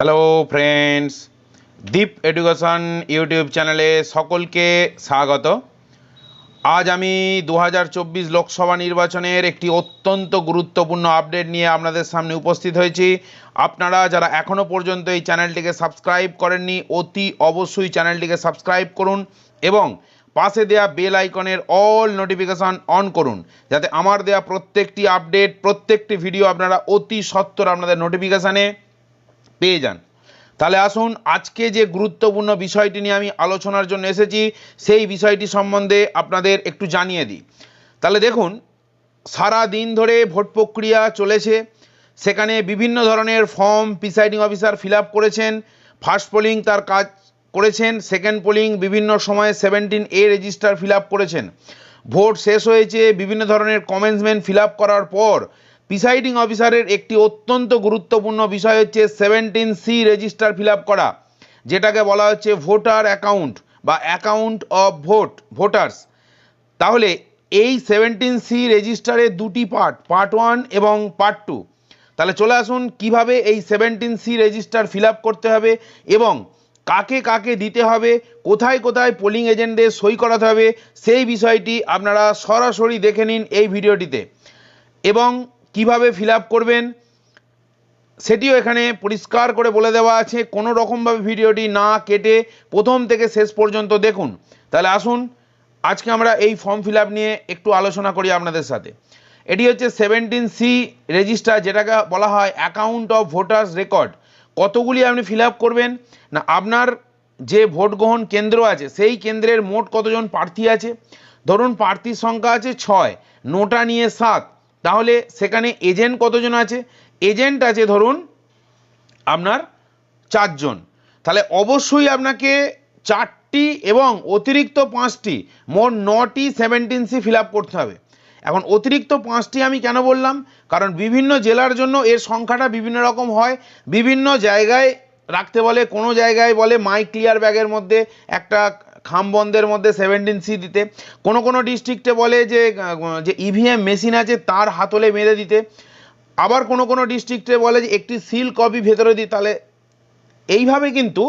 Hello friends Deep education YouTube চ্যানেলে সকলকে স্বাগত। আজ আমি দু হাজার চব্বিশ লোকসভা নির্বাচনের একটি অত্যন্ত গুরুত্বপূর্ণ আপডেট নিয়ে আপনাদের সামনে উপস্থিত হয়েছি। আপনারা যারা এখনও পর্যন্ত এই চ্যানেলটিকে সাবস্ক্রাইব করেননি, অতি অবশ্যই চ্যানেলটিকে সাবস্ক্রাইব করুন এবং পাশে দেয়া বেল আইকনের অল নোটিফিকেশন অন করুন, যাতে আমার দেয়া প্রত্যেকটি আপডেট, প্রত্যেকটি ভিডিও আপনারা অতি সত্বর আপনাদের নোটিফিকেশানে পেয়ে যান। তাহলে আসুন, আজকে যে গুরুত্বপূর্ণ বিষয়টি নিয়ে আমি আলোচনার জন্য এসেছি, সেই বিষয়টি সম্বন্ধে আপনাদের একটু জানিয়ে দিই। তাহলে দেখুন, সারা দিন ধরে ভোট প্রক্রিয়া চলেছে। সেখানে বিভিন্ন ধরনের ফর্ম প্রিসাইডিং অফিসার ফিল করেছেন, ফার্স্ট পোলিং তার কাজ করেছেন, সেকেন্ড পোলিং বিভিন্ন সময়ে সেভেন্টিন এ রেজিস্টার ফিল করেছেন। ভোট শেষ হয়েছে, বিভিন্ন ধরনের কমেন্টসমেন্ট ফিল করার পর প্রিসাইডিং অফিসারের একটি অত্যন্ত গুরুত্বপূর্ণ বিষয় হচ্ছে সেভেন্টিন সি রেজিস্টার ফিল করা, যেটাকে বলা হচ্ছে ভোটার অ্যাকাউন্ট বা অ্যাকাউন্ট অফ ভোট ভোটার্স তাহলে এই সেভেন্টিন সি রেজিস্টারের দুটি পার্ট পার্ট ওয়ান এবং পার্ট টু তাহলে চলে আসুন কীভাবে এই সেভেন্টিন সি রেজিস্টার ফিল করতে হবে এবং কাকে কাকে দিতে হবে, কোথায় কোথায় পোলিং এজেন্টদের সই করাতে হবে, সেই বিষয়টি আপনারা সরাসরি দেখে নিন এই ভিডিওটিতে এবং কীভাবে ফিল করবেন, সেটিও এখানে পরিষ্কার করে বলে দেওয়া আছে। কোনো রকমভাবে ভিডিওটি না কেটে প্রথম থেকে শেষ পর্যন্ত দেখুন। তাহলে আসুন, আজকে আমরা এই ফর্ম ফিল নিয়ে একটু আলোচনা করি আপনাদের সাথে। এটি হচ্ছে সেভেন্টিন সি রেজিস্টার যেটাকে বলা হয় অ্যাকাউন্ট অফ ভোটার্স রেকর্ড কতগুলি আপনি ফিল করবেন? না, আপনার যে ভোট গ্রহণ কেন্দ্র আছে, সেই কেন্দ্রের মোট কতজন প্রার্থী আছে? ধরুন, প্রার্থীর সংখ্যা আছে ছয়, নোটা নিয়ে সাত তাহলে সেখানে এজেন্ট কতজন আছে? এজেন্ট আছে ধরুন আপনার চারজন। তাহলে অবশ্যই আপনাকে চারটি এবং অতিরিক্ত পাঁচটি, মোট নটি সেভেন্টিন সি ফিল আপ করতে হবে। এখন অতিরিক্ত পাঁচটি আমি কেন বললাম? কারণ বিভিন্ন জেলার জন্য এর সংখ্যাটা বিভিন্ন রকম হয়। বিভিন্ন জায়গায় রাখতে বলে, কোনো জায়গায় বলে, মাই ক্লিয়ার ব্যাগের মধ্যে একটা খামবন্ধের মধ্যে সেভেন্টিন সি দিতে। কোনো কোনো ডিস্ট্রিক্টে বলে যে যে ইভিএম মেশিন আছে, তার হাতলে মেরে দিতে। আবার কোনো কোনো ডিস্ট্রিক্টে বলে যে, একটি সিল কপি ভেতরে দিই, তাহলে এইভাবে কিন্তু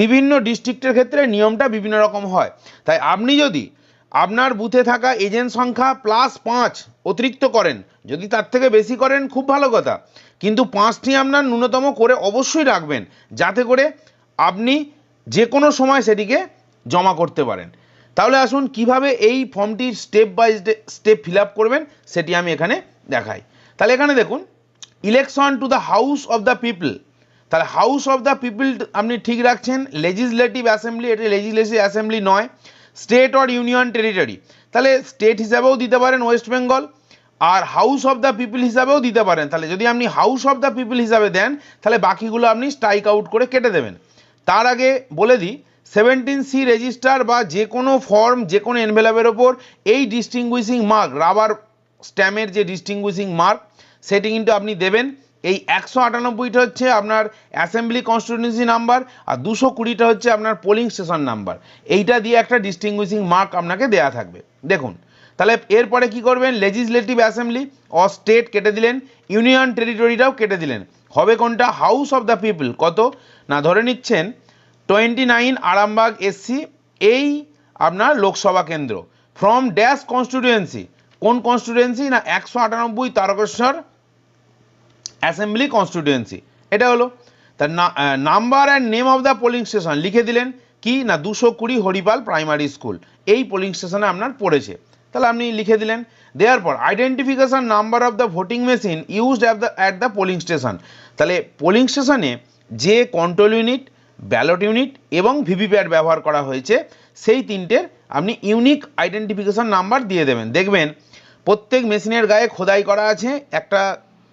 বিভিন্ন ডিস্ট্রিক্টের ক্ষেত্রে নিয়মটা বিভিন্ন রকম হয়। তাই আপনি যদি আপনার বুথে থাকা এজেন্ট সংখ্যা প্লাস পাঁচ অতিরিক্ত করেন, যদি তার থেকে বেশি করেন, খুব ভালো কথা। কিন্তু পাঁচটি আপনার ন্যূনতম করে অবশ্যই রাখবেন, যাতে করে আপনি যে কোনো সময় সেটিকে জমা করতে পারেন। তাহলে আসুন কীভাবে এই ফর্মটির স্টেপ বাই স্টেপ ফিল করবেন, সেটি আমি এখানে দেখাই। তাহলে এখানে দেখুন election to the house of the people তাহলে হাউস অফ দ্য পিপল আপনি ঠিক রাখছেন লেজিসলেটিভ অ্যাসেম্বলি এটি লেজিসলেটিভ অ্যাসেম্বলি নয় স্টেট অর ইউনিয়ন টেরিটরি তাহলে স্টেট হিসাবেও দিতে পারেন ওয়েস্ট বেঙ্গল আর হাউস অফ দ্য পিপল হিসাবেও দিতে পারেন। তাহলে যদি আপনি হাউস অফ দ্য পিপল হিসাবে দেন, তাহলে বাকিগুলো আপনি স্ট্রাইক আউট করে কেটে দেবেন। তার আগে বলে দিই সেভেন্টিন সি রেজিস্টার বা যে কোনো ফর্ম যে কোনো এনভেলপের ওপর এই ডিস্টিংগুইশিং মার্ক রাবার স্ট্যামের যে ডিস্টিংগুইশিং মার্ক সেটি কিন্তু আপনি দেবেন। এই একশো আটানব্বইটা হচ্ছে আপনার অ্যাসেম্বলি কনস্টিটিউন্সি নাম্বার আর দুশো কুড়িটা হচ্ছে আপনার পোলিং স্টেশন নাম্বার এইটা দিয়ে একটা ডিস্টিংগুইশিং মার্ক আপনাকে দেয়া থাকবে। দেখুন, তাহলে এরপরে কি করবেন? লেজিসলেটিভ অ্যাসেম্বলি অ স্টেট কেটে দিলেন ইউনিয়ন টেরিটরিটাও কেটে দিলেন। হবে কোনটা? হাউস অফ দ্য পিপল কত? না, ধরে নিচ্ছেন টোয়েন্টি নাইন আরামবাগ এসসি, এই আপনার লোকসভা কেন্দ্র। ফ্রম ড্যাশ কনস্টিটুয়েন্সি কোন কনস্টিটুয়েন্সি না একশো আটানব্বই তারকেশ্বর অ্যাসেম্বলি কনস্টিটুয়েন্সি এটা হলো তার number and name of the polling station লিখে দিলেন কি না দুশো কুড়ি হরিপাল প্রাইমারি স্কুল এই পোলিং স্টেশনে আপনার পড়েছে। তাহলে আপনি লিখে দিলেন দেওয়ার পর identification number of the voting machine used at the at the polling station তাহলে পোলিং স্টেশনে যে কন্ট্রোল ইউনিট ব্যালট ইউনিট এবং ভিভিপ্যাট ব্যবহার করা হয়েছে। সেই তিনটের আপনি ইউনিক আইডেন্টিফিকেশন নাম্বার দিয়ে দেবেন। দেখবেন প্রত্যেক মেশিনের গায়ে খোদাই করা আছে, একটা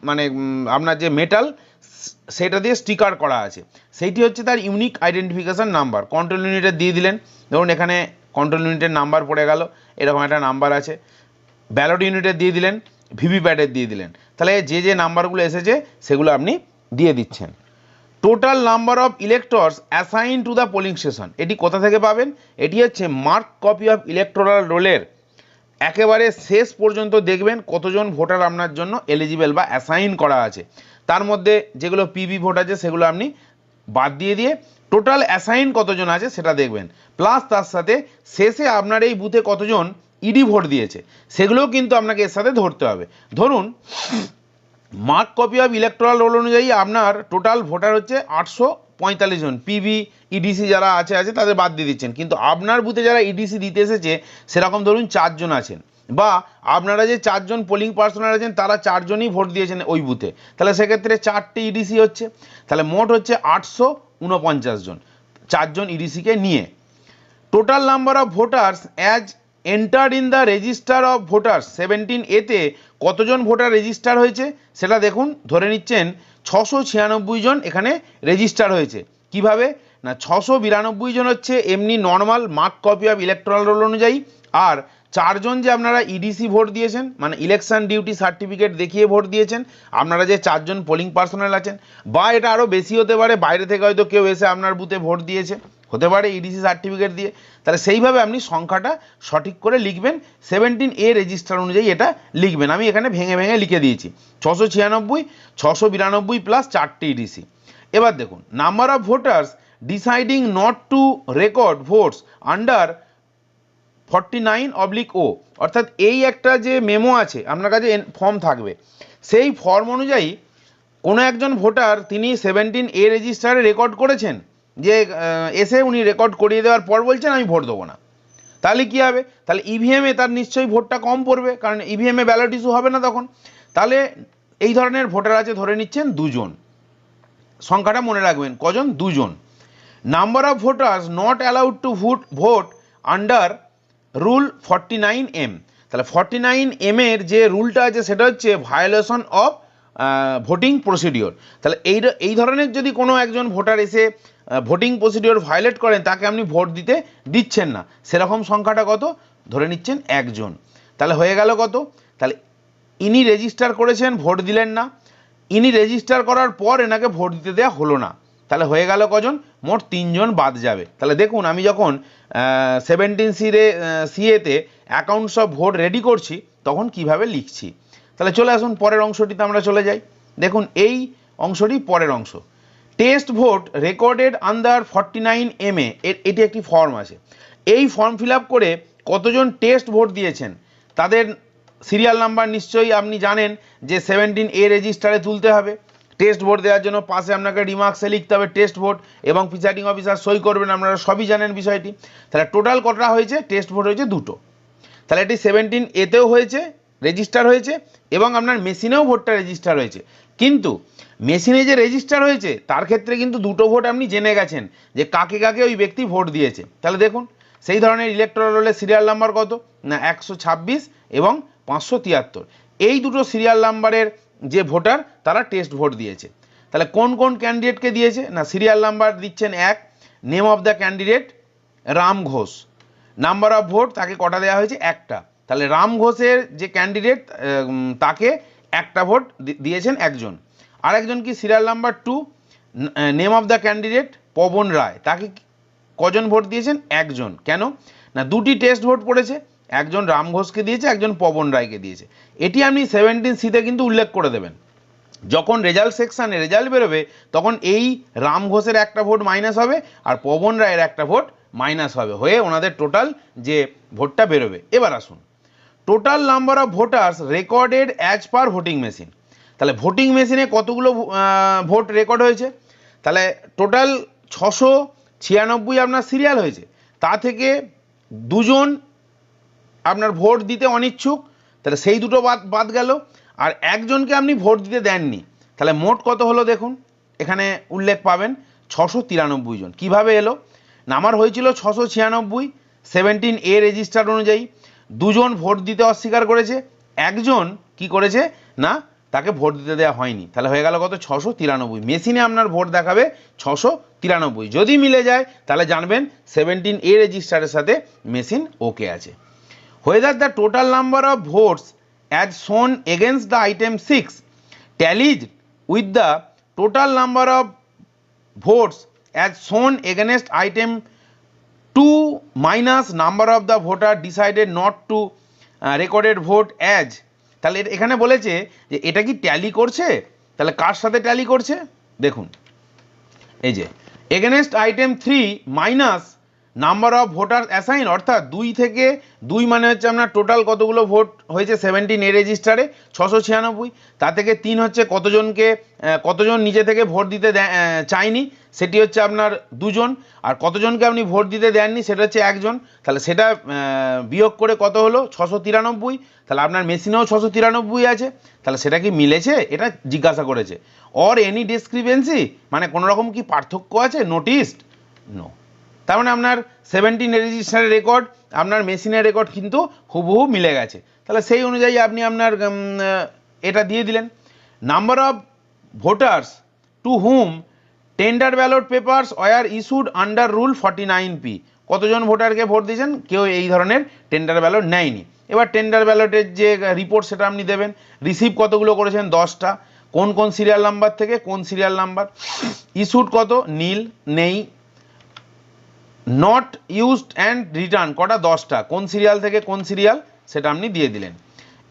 মানে আপনার যে মেটাল, সেটা দিয়ে স্টিকার করা আছে। সেইটি হচ্ছে তার ইউনিক আইডেন্টিফিকেশন নাম্বার। কন্ট্রোল ইউনিটের দিয়ে দিলেন। ধরুন এখানে কন্ট্রোল ইউনিটের নাম্বার পড়ে গেল, এরকম একটা নাম্বার আছে। ব্যালট ইউনিটের দিয়ে দিলেন ভিভিপ্যাটের দিয়ে দিলেন। তাহলে যে যে নাম্বারগুলো এসেছে, সেগুলো আপনি দিয়ে দিচ্ছেন। Total number of electors assign to the polling station এটি কোথা থেকে পাবেন? এটি হচ্ছে মার্ক কপি অফ ইলেকট্রাল রোলের একেবারে শেষ পর্যন্ত দেখবেন কতজন ভোটার আপনার জন্য এলিজিবল বা অ্যাসাইন করা আছে। তার মধ্যে যেগুলো পিবি ভোট আছে, সেগুলো আপনি বাদ দিয়ে দিয়ে টোটাল অ্যাসাইন কতজন আছে সেটা দেখবেন। প্লাস তার সাথে শেষে আপনার এই বুথে কতজন ইডি ভোট দিয়েছে, সেগুলোও কিন্তু আপনাকে এর সাথে ধরতে হবে। ধরুন mark copy of electoral roll অনুযায়ী আপনার টোটাল ভোটার হচ্ছে আটশো পঁয়তাল্লিশ জন। পিবি ইডিসি যারা আছে আছে, তাদের বাদ দিয়ে দিচ্ছেন। কিন্তু আপনার বুথে যারা ইডিসি দিতে এসেছে, সেরকম ধরুন চারজন আছেন। বা আপনারা যে চারজন পোলিং পার্সোনাল আছেন, তারা চারজনই ভোট দিয়েছেন ওই বুথে। তাহলে সেক্ষেত্রে চারটে ইডিসি হচ্ছে। তাহলে মোট হচ্ছে আটশো উনপঞ্চাশ জন, চারজন ইডিসিকে নিয়ে। Total number of voters as entered in the register of voters seventeen এতে কতজন ভোটার রেজিস্টার হয়েছে সেটা দেখুন, ধরে নিচ্ছেন ছশো ছিয়ানব্বই জন এখানে রেজিস্টার হয়েছে। কীভাবে? না, ছশো বিরানব্বই জন হচ্ছে এমনি normal mark copy of electoral roll অনুযায়ী, আর চারজন যে আপনারা ইডিসি ভোট দিয়েছেন মানে ইলেকশন ডিউটি সার্টিফিকেট দেখিয়ে ভোট দিয়েছেন, আপনারা যে চারজন পোলিং পার্সোনাল আছেন, বা এটা আরও বেশি হতে পারে, বাইরে থেকে হয়তো কেউ এসে আপনার বুথে ভোট দিয়েছে। হতে পারে ইডিসি সার্টিফিকেট দিয়ে, তাহলে সেইভাবে আপনি সংখ্যাটা সঠিক করে লিখবেন। সেভেন্টিন এ রেজিস্টার অনুযায়ী এটা লিখবেন। আমি এখানে ভেঙে ভেঙে লিখে দিয়েছি। ছশো ছিয়ানব্বই, ছশো বিরানব্বই প্লাস চারটে ইডিসি এবার দেখুন number of voters deciding not to record votes under forty nine oblique O অর্থাৎ এই একটা যে মেমো আছে, আপনার কাছে ফর্ম থাকবে। সেই ফর্ম অনুযায়ী কোনো একজন ভোটার তিনি সেভেন্টিন এ রেজিস্টারে রেকর্ড করেছেন। যে এসে উনি রেকর্ড করিয়ে দেওয়ার পর বলছেন, আমি ভোট দেবো না। তাহলে কি হবে? তাহলে ইভিএমে তার নিশ্চয়ই ভোটটা কম পড়বে, কারণ ইভিএমে ব্যালট ইস্যু হবে না তখন। তাহলে এই ধরনের ভোটার আছে, ধরে নিচ্ছেন দুজন। সংখ্যাটা মনে রাখবেন, কজন? দুজন। Number of voters not allowed to vote vote under rule forty nine M তাহলে ফর্টি নাইন এম এর যে রুলটা আছে, সেটা হচ্ছে ভায়োলেশন অফ ভোটিং প্রসিডিওর তাহলে এই এই ধরনের যদি কোনো একজন ভোটার এসে ভোটিং প্রসিডিওর ভায়োলেট করেন, তাকে আপনি ভোট দিতে দিচ্ছেন না। সেরকম সংখ্যাটা কত? ধরে নিচ্ছেন একজন। তাহলে হয়ে গেল কত? তাহলে ইনি রেজিস্টার করেছেন, ভোট দিলেন না। ইনি রেজিস্টার করার পর এনাকে ভোট দিতে দেওয়া হলো না। তাহলে হয়ে গেল কজন? মোট তিনজন বাদ যাবে। তাহলে দেখুন, আমি যখন সেভেন্টিন সিরে সিএতে অ্যাকাউন্টস অফ ভোট রেডি করছি, তখন কীভাবে লিখছি? তাহলে চলে আসুন, পরের অংশটিতে আমরা চলে যাই। দেখুন, এই অংশটি পরের অংশ। Test vote recorded under forty nine M এ এটি একটি ফর্ম আছে। এই ফর্ম ফিল করে কতজন টেস্ট ভোট দিয়েছেন, তাদের সিরিয়াল নাম্বার নিশ্চয়ই আপনি জানেন যে সেভেন্টিন এ রেজিস্টারে তুলতে হবে। টেস্ট ভোট দেওয়ার জন্য পাশে আপনাকে রিমার্কসে লিখতে হবে টেস্ট ভোট এবং প্রিসাইডিং অফিসার সই করবেন, আপনারা সবই জানেন বিষয়টি। তাহলে টোটাল কতটা হয়েছে? টেস্ট ভোট হয়েছে দুটো। তাহলে এটি সেভেন্টিন এতেও হয়েছে রেজিস্টার হয়েছে এবং আপনার মেশিনেও ভোটটা রেজিস্টার হয়েছে। কিন্তু মেশিনে যে রেজিস্টার হয়েছে, তার ক্ষেত্রে কিন্তু দুটো ভোট আপনি জেনে গেছেন যে কাকে কাকে ওই ব্যক্তি ভোট দিয়েছে। তাহলে দেখুন, সেই ধরনের ইলেকট্রাল রোলের সিরিয়াল নাম্বার কত? না, একশো ছাব্বিশ এবং পাঁচশো তিয়াত্তর। এই দুটো সিরিয়াল নাম্বারের যে ভোটার তারা টেস্ট ভোট দিয়েছে। তাহলে কোন কোন ক্যান্ডিডেটকে দিয়েছে? না সিরিয়াল নাম্বার দিচ্ছেন এক name of the candidate Ram Ghosh. Number of vote তাকে কটা দেওয়া হয়েছে? একটা। তাহলে রাম ঘোষের যে ক্যান্ডিডেট তাকে একটা ভোট দিয়েছেন একজন। আরেকজন কি? Serial number two name of the candidate Pawan Roy. তাকে কজন ভোট দিয়েছেন? একজন। কেন? না, দুটি টেস্ট ভোট পড়েছে। একজন রাম ঘোষকে দিয়েছে, একজন পবন রায়কে দিয়েছে। এটি আপনি সেভেন্টিন সিতে কিন্তু উল্লেখ করে দেবেন। যখন রেজাল্ট সেকশানে রেজাল্ট বেরোবে, তখন এই রাম ঘোষের একটা ভোট মাইনাস হবে আর পবন রায়ের একটা ভোট মাইনাস হবে। হয়ে ওনাদের টোটাল যে ভোটটা বেরোবে। এবার আসুন। Total number of voters recorded as per voting machine তাহলে ভোটিং মেশিনে কতগুলো ভোট রেকর্ড হয়েছে? তাহলে টোটাল ছশো ছিয়ানব্বই আপনার সিরিয়াল হয়েছে। তা থেকে দুজন আপনার ভোট দিতে অনিচ্ছুক, তাহলে সেই দুটো বাদ বাদ গেল। আর একজনকে আপনি ভোট দিতে দেননি, তাহলে মোট কত হলো দেখুন? এখানে উল্লেখ পাবেন, ছশো তিরানব্বই জন। কীভাবে এলো? নাম্বার হয়েছিল ছশো ছিয়ানব্বই সেভেন্টিন এ রেজিস্টার অনুযায়ী। দুজন ভোট দিতে অস্বীকার করেছে, একজন কি করেছে? না তাকে ভোট দিতে দেওয়া হয়নি। তাহলে হয়ে গেল কত? ছশো তিরানব্বই। মেশিনে আপনার ভোট দেখাবে ছশো তিরানব্বই। যদি মিলে যায়, তাহলে জানবেন সেভেন্টিন এ রেজিস্টারের সাথে মেশিন ওকে আছে। Whether the total number of votes as shown against the item six tallies with the total number of votes as shown against item two minus number of the voter decided not to recorded vote as তাহলে এখানে বলেছে যে, এটা কি tally করছে? তাহলে কার সাথে tally করছে? দেখুন। এই যে against item three minus number of voter assign অর্থাৎ দুই থেকে দুই মানে হচ্ছে আপনার টোটাল কতগুলো ভোট হয়েছে? সেভেন্টিন এ রেজিস্টারে ছশো ছিয়ানব্বই। তা থেকে তিন হচ্ছে কতজনকে কতজন নিজে থেকে ভোট দিতে চায়নি? সেটি হচ্ছে আপনার দুজন। আর কতজনকে আপনি ভোট দিতে দেননি? সেটা হচ্ছে একজন। তাহলে সেটা বিয়োগ করে কত হলো? ছশো তিরানব্বই। তাহলে আপনার মেশিনেও ছশো তিরানব্বই আছে। তাহলে সেটা কি মিলেছে? এটা জিজ্ঞাসা করেছে। অর এনি ডিসক্রিপেন্সি মানে কোনো রকম কি পার্থক্য আছে? নোটিসড নো তার মানে আপনার সেভেন্টিন রেজিস্টারের রেকর্ড আপনার মেশিনের রেকর্ড কিন্তু হুবহু মিলে গেছে। তাহলে সেই অনুযায়ী আপনি আপনার এটা দিয়ে দিলেন। Number of voters to whom tender ballot papers were issued under rule forty nine P কতজন ভোটারকে ভোট দিয়েছেন? কেউ এই ধরনের টেন্ডার ব্যালট নেয়নি। এবার টেন্ডার ব্যালটের যে রিপোর্ট সেটা আপনি দেবেন। রিসিভ কতগুলো করেছেন? দশটা। কোন কোন সিরিয়াল নাম্বার থেকে? কোন সিরিয়াল নাম্বার ইস্যুড কত? নীল, নেই নট ইউজড অ্যান্ড রিটার্ন কটা দশটা? কোন সিরিয়াল থেকে কোন সিরিয়াল সেটা আপনি দিয়ে দিলেন।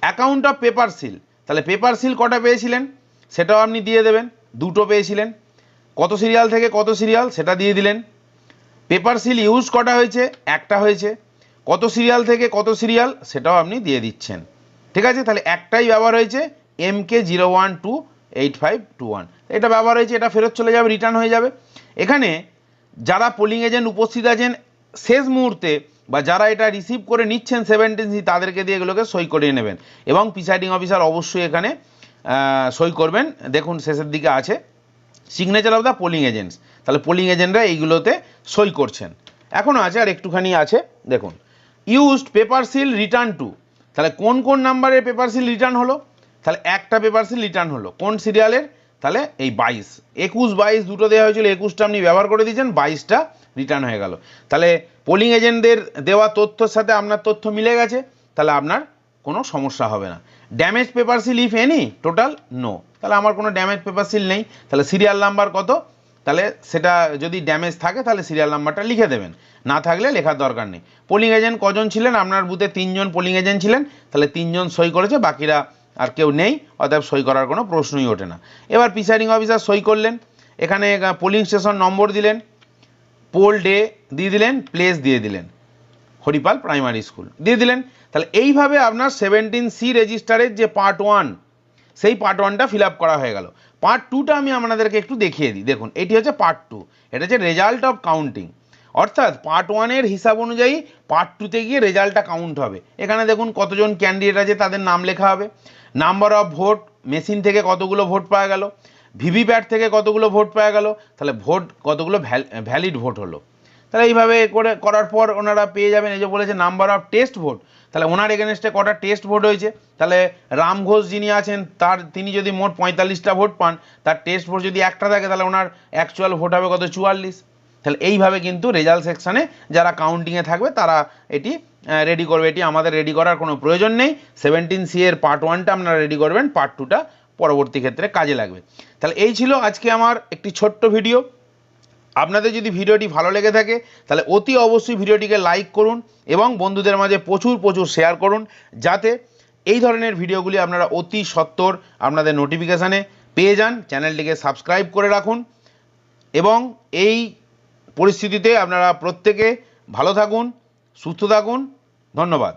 অ্যাকাউন্ট অফ পেপার সিল তাহলে পেপার সিল কটা পেয়েছিলেন? সেটাও আপনি দিয়ে দেবেন। দুটো পেয়েছিলেন। কত সিরিয়াল থেকে কত সিরিয়াল সেটা দিয়ে দিলেন। পেপার সিল ইউজ কটা হয়েছে? একটা হয়েছে। কত সিরিয়াল থেকে কত সিরিয়াল সেটাও আপনি দিয়ে দিচ্ছেন। ঠিক আছে? তাহলে একটাই ব্যবহার হয়েছে M K zero one two eight five two one এটা ব্যবহার হয়েছে, এটা ফেরত চলে যাবে রিটার্ন হয়ে যাবে। এখানে যারা পোলিং এজেন্ট উপস্থিত আছেন, শেষ মুহূর্তে বা যারা এটা রিসিভ করে নিচ্ছেন সেভেন্টিন সি তাদেরকে দিয়ে এগুলোকে সই করিয়ে নেবেন। এবং প্রিসাইডিং অফিসার অবশ্যই এখানে সই করবেন। দেখুন, শেষের দিকে আছে। Signature of the polling agents তাহলে পোলিং এজেন্টরা এইগুলোতে সই করছেন। এখনও আছে আর একটুখানি আছে। দেখুন used paper seal return to তাহলে কোন কোন নাম্বারের পেপার সিল রিটার্ন হলো? তাহলে একটা পেপার সিল রিটার্ন হলো। কোন সিরিয়ালের তাহলে এই বাইশ, একুশ বাইশ দুটো দেওয়া হয়েছিল, একুশটা আপনি ব্যবহার করে দিয়েছেন, বাইশটা রিটার্ন হয়ে গেল। তাহলে পোলিং এজেন্টদের দেওয়া তথ্যর সাথে আপনার তথ্য মিলে গেছে, তাহলে আপনার কোনো সমস্যা হবে না। Damage paper seal if any total no তাহলে আমার কোনো ড্যামেজ পেপার সিল নেই। তাহলে সিরিয়াল নাম্বার কত? তাহলে সেটা যদি ড্যামেজ থাকে, তাহলে সিরিয়াল নাম্বারটা লিখে দেবেন। না থাকলে লেখার দরকার নেই। পোলিং এজেন্ট কজন ছিলেন? আপনার বুথে তিনজন পোলিং এজেন্ট ছিলেন। তাহলে তিনজন সই করেছে, বাকিরা আর কেউ নেই, অতএব সই করার কোনো প্রশ্নই ওঠে না। এবার প্রিসাইডিং অফিসার সই করলেন, এখানে পোলিং স্টেশন নম্বর দিলেন পোল ডে দিয়ে দিলেন প্লেস দিয়ে দিলেন, হরিপাল প্রাইমারি স্কুল দিয়ে দিলেন। তাহলে এইভাবে আপনার সেভেন্টিন সি রেজিস্টারের যে পার্ট ওয়ান সেই পার্ট ওয়ানটা ফিল আপ করা হয়ে গেল। পার্ট টুটা আমি আপনাদেরকে একটু দেখিয়ে দিই। দেখুন, এটি হচ্ছে পার্ট টু এটা হচ্ছে রেজাল্ট অফ কাউন্টিং অর্থাৎ পার্ট ওয়ানের হিসাব অনুযায়ী পার্ট টুতে গিয়ে রেজাল্টটা কাউন্ট হবে। এখানে দেখুন কতজন ক্যান্ডিডেট আছে, তাদের নাম লেখা হবে। নাম্বার অফ ভোট, মেশিন থেকে কতগুলো ভোট পাওয়া গেল, ভিভিপ্যাট থেকে কতগুলো ভোট পাওয়া গেল, তাহলে ভোট, কতগুলো ভ্যালিড ভোট হলো। তাহলে এইভাবে করে করার পর ওনারা পেয়ে যাবেন, এই যে বলেছে নাম্বার অফ টেস্ট ভোট, তাহলে ওনার এগেনস্টে কটা টেস্ট ভোট হয়েছে, তাহলে রাম ঘোষ যিনি আছেন, তার, তিনি যদি মোট পঁয়তাল্লিশটা ভোট পান, তার টেস্ট ভোট যদি একটা থাকে, তাহলে ওনার অ্যাকচুয়াল ভোট হবে কত? চুয়াল্লিশ। তাহলে এইভাবে কিন্তু রেজাল্ট সেকশানে যারা কাউন্টিংয়ে থাকবে, তারা এটি রেডি করবে এটি। আমাদের রেডি করার কোনো প্রয়োজন নেই। সেভেন্টিন সি এর পার্ট ওয়ানটা আপনারা রেডি করবেন। পার্ট টুটা পরবর্তী ক্ষেত্রে কাজে লাগবে। তাহলে এই ছিল আজকে আমার একটি ছোট্ট ভিডিও আপনাদের যদি ভিডিওটি ভালো লেগে থাকে, তাহলে অতি অবশ্যই ভিডিওটিকে লাইক করুন এবং বন্ধুদের মাঝে প্রচুর প্রচুর শেয়ার করুন, যাতে এই ধরনের ভিডিওগুলি আপনারা অতি সত্বর আপনাদের নোটিফিকেশানে পেয়ে যান। চ্যানেলটিকে সাবস্ক্রাইব করে রাখুন এবং এই পরিস্থিতিতে আপনারা প্রত্যেকে ভালো থাকুন। সুস্থ থাকুন ধন্যবাদ।